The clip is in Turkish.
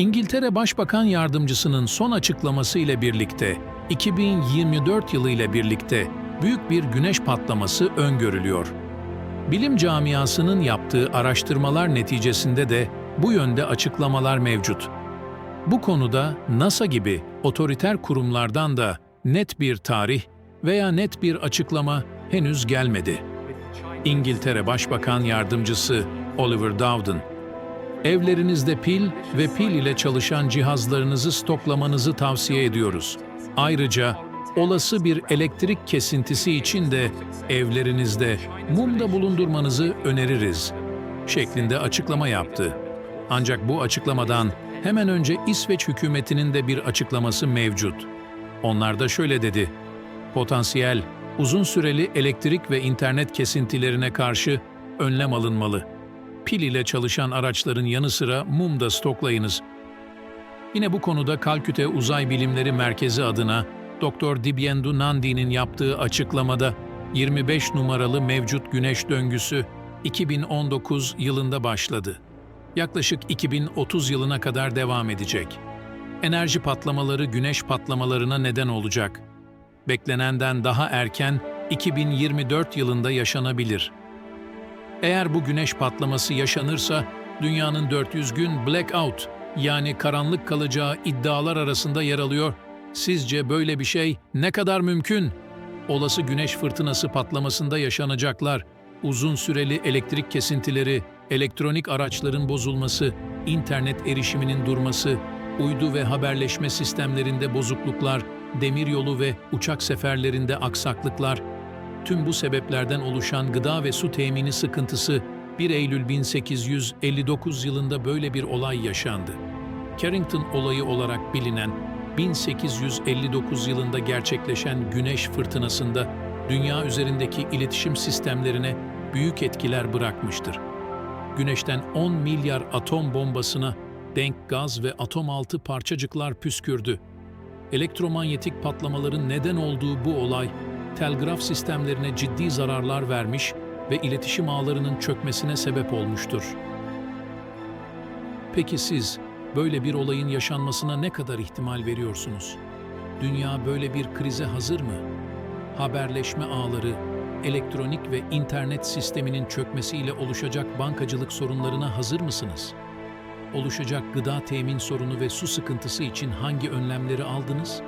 İngiltere Başbakan Yardımcısının son açıklaması ile birlikte 2024 yılı ile birlikte büyük bir güneş patlaması öngörülüyor. Bilim camiasının yaptığı araştırmalar neticesinde de bu yönde açıklamalar mevcut. Bu konuda NASA gibi otoriter kurumlardan da net bir tarih veya net bir açıklama henüz gelmedi. İngiltere Başbakan Yardımcısı Oliver Dowden, evlerinizde pil ve pil ile çalışan cihazlarınızı stoklamanızı tavsiye ediyoruz. Ayrıca olası bir elektrik kesintisi için de evlerinizde mumda bulundurmanızı öneririz şeklinde açıklama yaptı. Ancak bu açıklamadan hemen önce İsveç hükümetinin de bir açıklaması mevcut. Onlar da şöyle dedi: Potansiyel, uzun süreli elektrik ve internet kesintilerine karşı önlem alınmalı. Pil ile çalışan araçların yanı sıra mum da stoklayınız. Yine bu konuda Kalküte Uzay Bilimleri Merkezi adına Dr. Dibyendu Nandi'nin yaptığı açıklamada 25 numaralı mevcut güneş döngüsü 2019 yılında başladı. Yaklaşık 2030 yılına kadar devam edecek. Enerji patlamaları güneş patlamalarına neden olacak. Beklenenden daha erken 2024 yılında yaşanabilir. Eğer bu güneş patlaması yaşanırsa dünyanın 400 gün blackout yani karanlık kalacağı iddialar arasında yer alıyor. Sizce böyle bir şey ne kadar mümkün? Olası güneş fırtınası patlamasında yaşanacaklar, uzun süreli elektrik kesintileri, elektronik araçların bozulması, internet erişiminin durması, uydu ve haberleşme sistemlerinde bozukluklar, demiryolu ve uçak seferlerinde aksaklıklar, tüm bu sebeplerden oluşan gıda ve su temini sıkıntısı 1 Eylül 1859 yılında böyle bir olay yaşandı. Carrington olayı olarak bilinen 1859 yılında gerçekleşen güneş fırtınasında dünya üzerindeki iletişim sistemlerine büyük etkiler bırakmıştır. Güneşten 10 milyar atom bombasına denk gaz ve atom altı parçacıklar püskürdü. Elektromanyetik patlamaların neden olduğu bu olay, telgraf sistemlerine ciddi zararlar vermiş ve iletişim ağlarının çökmesine sebep olmuştur. Peki siz böyle bir olayın yaşanmasına ne kadar ihtimal veriyorsunuz? Dünya böyle bir krize hazır mı? Haberleşme ağları, elektronik ve internet sisteminin çökmesiyle oluşacak bankacılık sorunlarına hazır mısınız? Oluşacak gıda temin sorunu ve su sıkıntısı için hangi önlemleri aldınız?